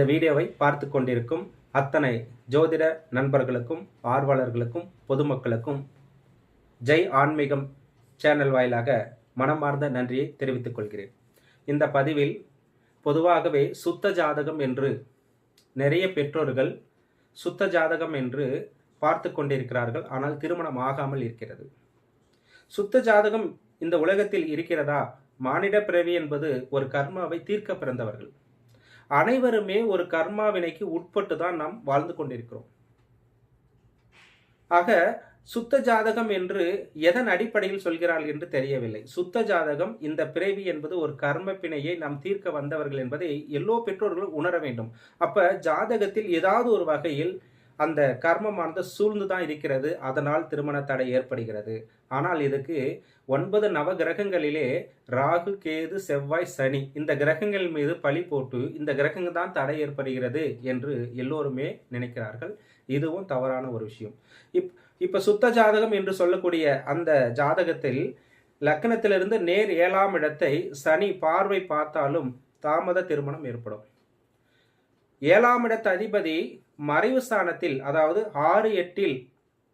இந்த வீடியோவை பார்த்து கொண்டிருக்கும் அத்தனை ஜோதிட நண்பர்களுக்கும் ஆர்வலர்களுக்கும் பொதுமக்களுக்கும் ஜெய் ஆன்மீகம் சேனல் வாயிலாக மனமார்ந்த நன்றியை தெரிவித்துக் கொள்கிறேன். இந்த பதிவில் பொதுவாகவே சுத்த ஜாதகம் என்று நிறைய பெற்றோர்கள் சுத்த ஜாதகம் என்று பார்த்து கொண்டிருக்கிறார்கள். ஆனால் திருமணம் ஆகாமல் இருக்கிறது. சுத்த ஜாதகம் இந்த உலகத்தில் இருக்கிறதா? மானிட பிறவி என்பது ஒரு கர்மாவை தீர்க்க பிறந்தவர்கள். அனைவருமே ஒரு கர்மாவினைக்கு உட்பட்டு தான் நாம் வாழ்ந்து கொண்டிருக்கிறோம். ஆக சுத்த ஜாதகம் என்று எதன் அடிப்படையில் சொல்கிறாள் என்று தெரியவில்லை. சுத்த ஜாதகம் இந்த பிறவி என்பது ஒரு கர்ம பிணையை நாம் தீர்க்க வந்தவர்கள் என்பதை எல்லோ பெற்றோர்களும் உணர வேண்டும். அப்ப ஜாதகத்தில் ஏதாவது ஒரு வகையில் அந்த கர்மமானது சூழ்ந்து தான் இருக்கிறது. அதனால் திருமண தடை ஏற்படுகிறது. ஆனால் இதுக்கு ஒன்பது நவ கிரகங்களிலே ராகு கேது செவ்வாய் சனி இந்த கிரகங்கள் மீது பழி போட்டு இந்த கிரகங்கள் தான் தடை ஏற்படுகிறது என்று எல்லோருமே நினைக்கிறார்கள். இதுவும் தவறான ஒரு விஷயம். இப் இப்போ சுத்த ஜாதகம் என்று சொல்லக்கூடிய அந்த ஜாதகத்தில் லக்னத்திலிருந்து நேர் ஏழாம் இடத்தை சனி பார்வை பார்த்தாலும் தாமத திருமணம் ஏற்படும். ஏழாம் இடத்து அதிபதி மறைவு ஸ்தானத்தில் அதாவது ஆறு எட்டில்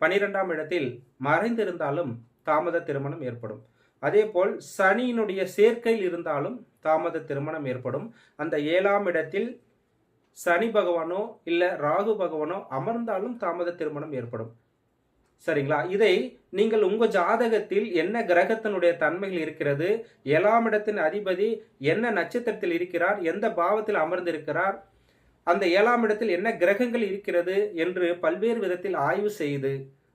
பனிரெண்டாம் இடத்தில் மறைந்திருந்தாலும் தாமத திருமணம் ஏற்படும். அதே போல் சனியினுடைய சேர்க்கையில் இருந்தாலும் தாமத திருமணம் ஏற்படும். அந்த ஏழாம் இடத்தில் சனி பகவானோ இல்லை ராகு பகவானோ அமர்ந்தாலும் தாமத திருமணம் ஏற்படும். சரிங்களா? இதை நீங்கள் உங்க ஜாதகத்தில் என்ன கிரகத்தினுடைய தன்மைகள் இருக்கிறது? ஏழாம் இடத்தின் அதிபதி என்ன நட்சத்திரத்தில் இருக்கிறார்? எந்த பாவத்தில் அமர்ந்திருக்கிறார்? அந்த ஏழாம் இடத்தில் என்ன கிரகங்கள் இருக்கிறது என்று பல்வேறு விதத்தில் ஆய்வு செய்து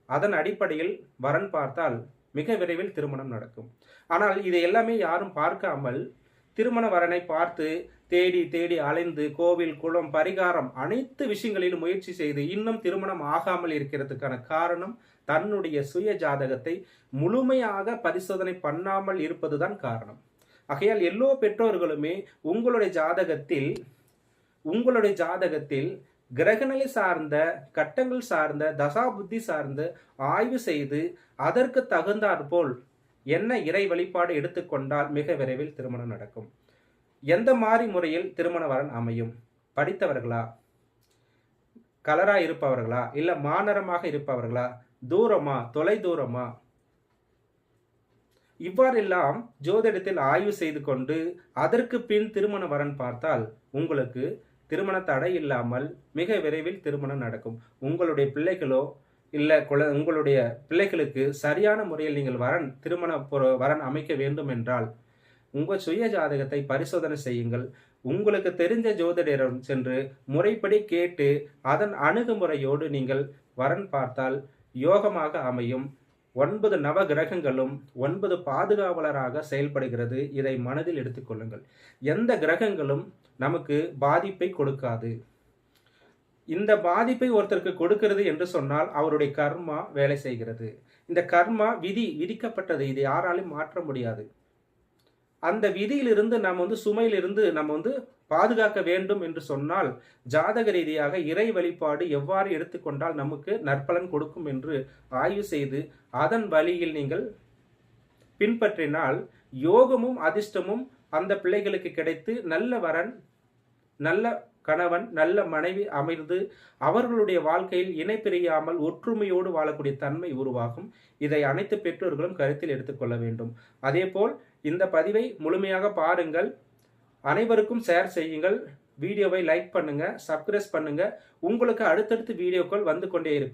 அதன் அடிப்படையில் வரன் பார்த்தால் மிக விரைவில் திருமணம் நடக்கும். ஆனால் இதை எல்லாமே யாரும் பார்க்காமல் திருமண வரனை பார்த்து தேடி தேடி அலைந்து கோவில் குளம் பரிகாரம் அனைத்து விஷயங்களிலும் முயற்சி செய்து இன்னும் திருமணம் ஆகாமல் இருக்கிறதுக்கான காரணம் தன்னுடைய சுய ஜாதகத்தை முழுமையாக பரிசோதனை பண்ணாமல் இருப்பதுதான் காரணம். ஆகையால் எல்லோ பெற்றோர்களுமே உங்களுடைய ஜாதகத்தில் உங்களுடைய ஜாதகத்தில் கிரகநிலை சார்ந்த கட்டங்கள் சார்ந்த தசா புத்தி சார்ந்து ஆய்வு செய்து அதற்கு தகுந்தாற்போல் என்ன இறை வழிபாடு எடுத்துக்கொண்டால் மிக விரைவில் திருமணம் நடக்கும். எந்த மாதிரி முறையில் திருமண வரன் அமையும்? படித்தவர்களா? கலரா இருப்பவர்களா? இல்ல மாநரமாக இருப்பவர்களா? தூரமா? தொலை தூரமா? இவ்வாறெல்லாம் ஜோதிடத்தில் ஆய்வு செய்து கொண்டு அதற்கு பின் திருமண வரன் பார்த்தால் உங்களுக்கு திருமண தடை இல்லாமல் மிக விரைவில் திருமணம் நடக்கும். உங்களுடைய பிள்ளைகளோ இல்லை குல உங்களுடைய பிள்ளைகளுக்கு சரியான முறையில் நீங்கள் வரன் திருமண வரன் அமைக்க வேண்டும் என்றால் உங்கள் சுய ஜாதகத்தை பரிசோதனை செய்யுங்கள். உங்களுக்கு தெரிஞ்ச ஜோதிடரிடம் சென்று முறைப்படி கேட்டு அதன் அணுகுமுறையோடு நீங்கள் வரன் பார்த்தால் யோகமாக அமையும். ஒன்பது நவ கிரகங்களும் ஒன்பது பாதுகாவலராக செயல்படுகிறது. இதை மனதில் எடுத்துக்கொள்ளுங்கள் எந்த கிரகங்களும் நமக்கு பாதிப்பை கொடுக்காது. இந்த பாதிப்பை ஒருத்தருக்கு கொடுக்கிறது என்று சொன்னால் அவருடைய கர்மா வேலை செய்கிறது. இந்த கர்மா விதி விதிக்கப்பட்டது. இது யாராலும் மாற்ற முடியாது. அந்த விதியிலிருந்து நம்ம வந்து சுமையிலிருந்து நம்ம வந்து பாதுகாக்க வேண்டும் என்று சொன்னால் ஜாதக ரீதியாக இறை வழிபாடு எவ்வாறு எடுத்துக்கொண்டால் நமக்கு நற்பலன் கொடுக்கும் என்று ஆய்வு செய்து அதன் வழியில் நீங்கள் பின்பற்றினால் யோகமும் அதிர்ஷ்டமும் அந்த பிள்ளைகளுக்கு கிடைத்து நல்ல வரன் நல்ல கணவன் நல்ல மனைவி அமைந்து அவர்களுடைய வாழ்க்கையில் இணை பிரியாமல் ஒற்றுமையோடு வாழக்கூடிய தன்மை உருவாகும். இதை அனைத்து பெற்றோர்களும் கருத்தில் எடுத்துக்கொள்ள வேண்டும். அதேபோல் இந்த பதிவை முழுமையாக பாருங்கள். அனைவருக்கும் ஷேர் செய்யுங்கள். வீடியோவை லைக் பண்ணுங்க சப்ஸ்கிரைப் பண்ணுங்க. உங்களுக்கு அடுத்தடுத்து வீடியோக்கள் வந்து கொண்டே இருக்கும்.